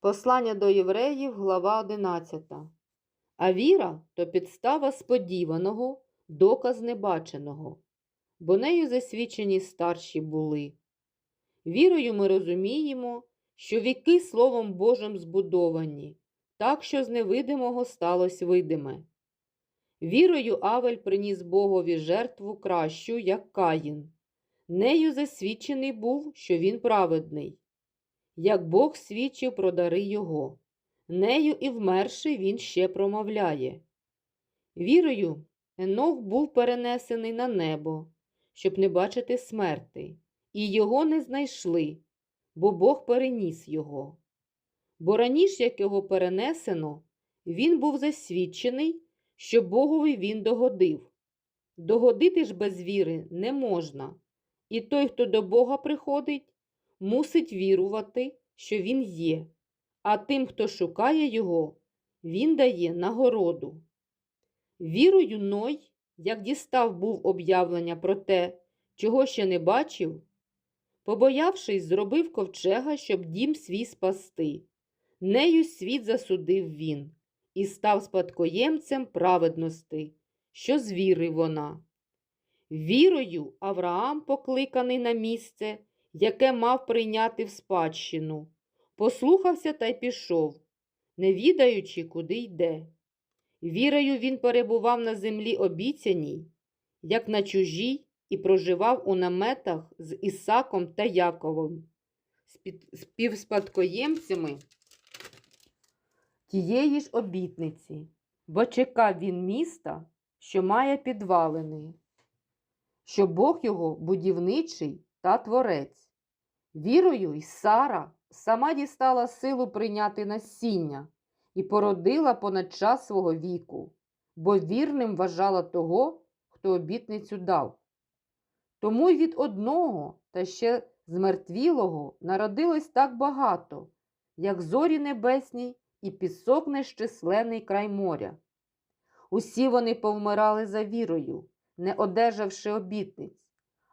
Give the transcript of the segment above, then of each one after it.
Послання до євреїв, глава 11. А віра то підстава сподіваного, доказ небаченого, бо нею засвідчені старші були. Вірою ми розуміємо, що віки Словом Божим збудовані, так що з невидимого сталося видиме. Вірою Авель приніс Богові жертву кращу, як Каїн. Нею засвідчений був, що він праведний як Бог свідчив про дари його. Нею і вмерши він ще промовляє. Вірою, Енох був перенесений на небо, щоб не бачити смерти, і його не знайшли, бо Бог переніс його. Бо раніше, як його перенесено, він був засвідчений, що Богові він догодив. Догодити ж без віри не можна, і той, хто до Бога приходить, мусить вірувати, що він є, а тим, хто шукає його, він дає нагороду. Вірою Ной, як дістав був об'явлення про те, чого ще не бачив, побоявшись, зробив ковчега, щоб дім свій спасти. Нею світ засудив він і став спадкоємцем праведності, що з віри вона. Вірою Авраам покликаний на місце, яке мав прийняти в спадщину, послухався та й пішов, не відаючи, куди йде. Вірою він перебував на землі обіцяній, як на чужій, і проживав у наметах з Ісаком та Яковом, співспадкоємцями тієї ж обітниці, бо чекав він міста, що має підвалини, що Бог його будівничий та творець. Вірою й Сара сама дістала силу прийняти насіння і породила понад час свого віку, бо вірним вважала того, хто обітницю дав. Тому й від одного та ще змертвілого народилось так багато, як зорі небесні і пісок нещисленний край моря. Усі вони повмирали за вірою, не одержавши обітниць,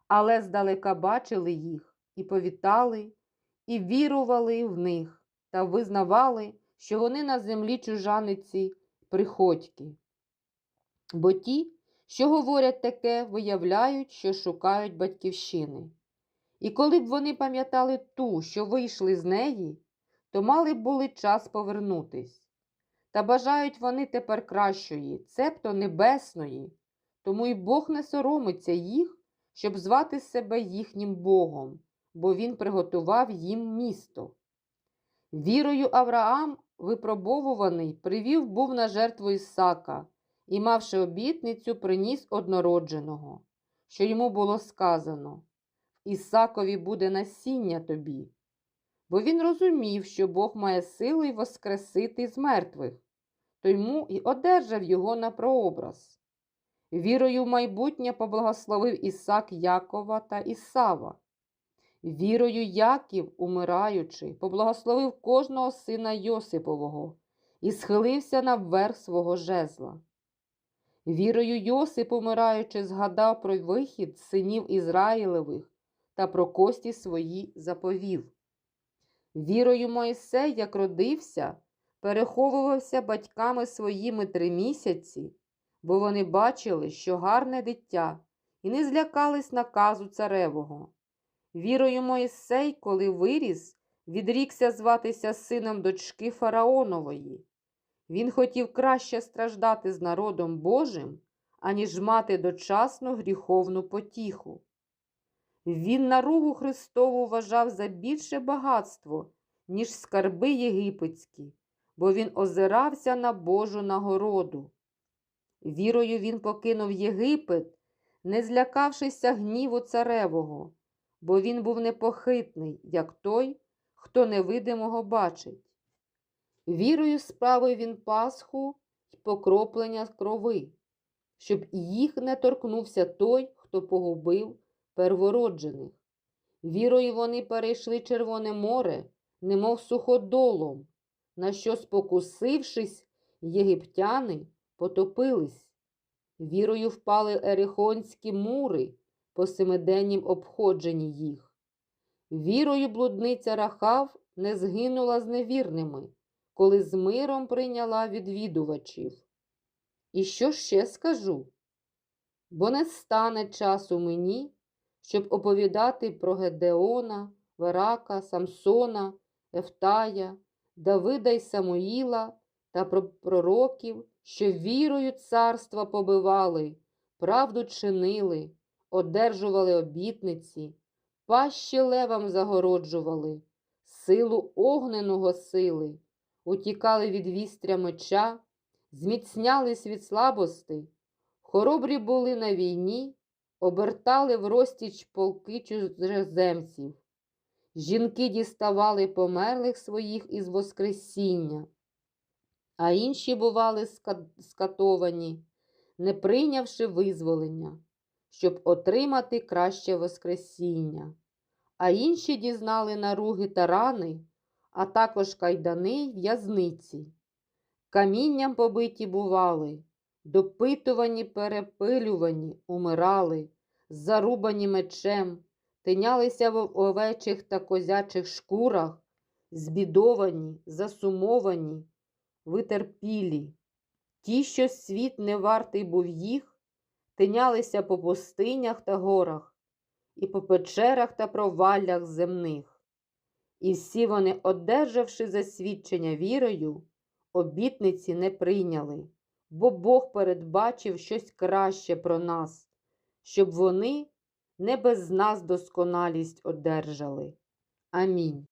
але здалека бачили їх і повітали, і вірували в них та визнавали, що вони на землі чужаниці приходьки. Бо ті, що говорять таке, виявляють, що шукають батьківщини. І коли б вони пам'ятали ту, що вийшли з неї, то мали б були час повернутись. Та бажають вони тепер кращої, цебто небесної, тому й Бог не соромиться їх, щоб звати себе їхнім Богом, бо Він приготував їм місто. Вірою Авраам, випробовуваний, привів був на жертву Ісака і, мавши обітницю, приніс однородженого, що йому було сказано Ісакові буде насіння тобі. Бо він розумів, що Бог має силу й воскресити з мертвих, то йому і одержав його на прообраз. Вірою в майбутнє поблагословив Ісак Якова та Ісава. Вірою Яків, умираючи, поблагословив кожного сина Йосипового і схилився на вверх свого жезла. Вірою Йосип, умираючи, згадав про вихід синів Ізраїлевих та про кості свої заповів. Вірою Моїсей, як родився, переховувався батьками своїми три місяці, бо вони бачили, що гарне дитя, і не злякались наказу царевого. Вірою Моїсей, коли виріс, відрікся зватися сином дочки Фараонової. Він хотів краще страждати з народом Божим, аніж мати дочасну гріховну потіху. Він наругу Христову вважав за більше багатство, ніж скарби єгипетські, бо він озирався на Божу нагороду. Вірою він покинув Єгипет, не злякавшися гніву царевого, бо він був непохитний, як той, хто невидимого бачить. Вірою справив він Пасху й покроплення крови, щоб їх не торкнувся той, хто погубив первороджених. Вірою вони перейшли Червоне море, немов суходолом, на що, спокусившись, єгиптяни потопились. Вірою впали ерихонські мури по семиденнім обходженні їх. Вірою блудниця Рахав не згинула з невірними, коли з миром прийняла відвідувачів. І що ще скажу? Бо не стане часу мені, щоб оповідати про Гедеона, Варака, Самсона, Ефтая, Давида й Самуїла та про пророків, що вірою царства побивали, правду чинили, одержували обітниці, пащі левам загороджували, силу огненого сили, утікали від вістря меча, зміцнялись від слабости, хоробрі були на війні, обертали в розтіч полки чужеземців. Жінки діставали померлих своїх із Воскресіння, а інші бували скатовані, не прийнявши визволення, щоб отримати краще Воскресіння. А інші дізнали наруги та рани, а також кайдани й в'язниці. Камінням побиті бували, допитувані, перепилювані, умирали, зарубані мечем, тинялися в овечих та козячих шкурах, збідовані, засумовані, витерпілі. Ті, що світ не вартий був їх, тинялися по пустинях та горах, і по печерах та проваллях земних. І всі вони, одержавши засвідчення вірою, обітниці не прийняли, бо Бог передбачив щось краще про нас, щоб вони не без нас досконалість одержали. Амінь.